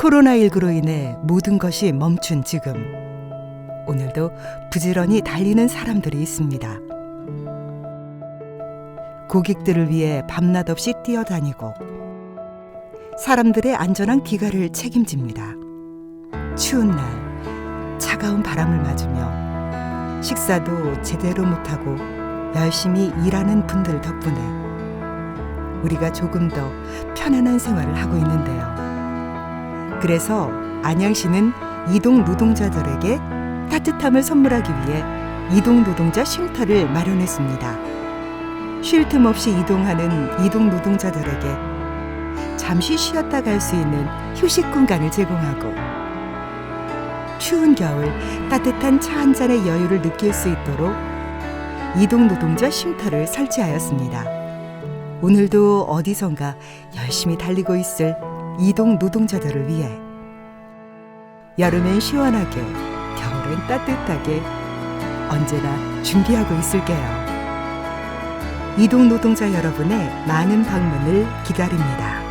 코로나19로 인해 모든 것이 멈춘 지금 오늘도 부지런히 달리는 사람들이 있습니다. 고객들을 위해 밤낮 없이 뛰어다니고 사람들의 안전한 귀가를 책임집니다. 추운 날 차가운 바람을 맞으며 식사도 제대로 못하고 열심히 일하는 분들 덕분에 우리가 조금 더 편안한 생활을 하고 있는데요. 그래서 안양시는 이동 노동자들에게 따뜻함을 선물하기 위해 이동 노동자 쉼터를 마련했습니다. 쉴 틈 없이 이동하는 이동 노동자들에게 잠시 쉬었다 갈 수 있는 휴식 공간을 제공하고 추운 겨울 따뜻한 차 한 잔의 여유를 느낄 수 있도록 이동 노동자 쉼터를 설치하였습니다. 오늘도 어디선가 열심히 달리고 있을 이동 노동자들을 위해 여름엔 시원하게, 겨울엔 따뜻하게 언제나 준비하고 있을게요. 이동 노동자 여러분의 많은 방문을 기다립니다.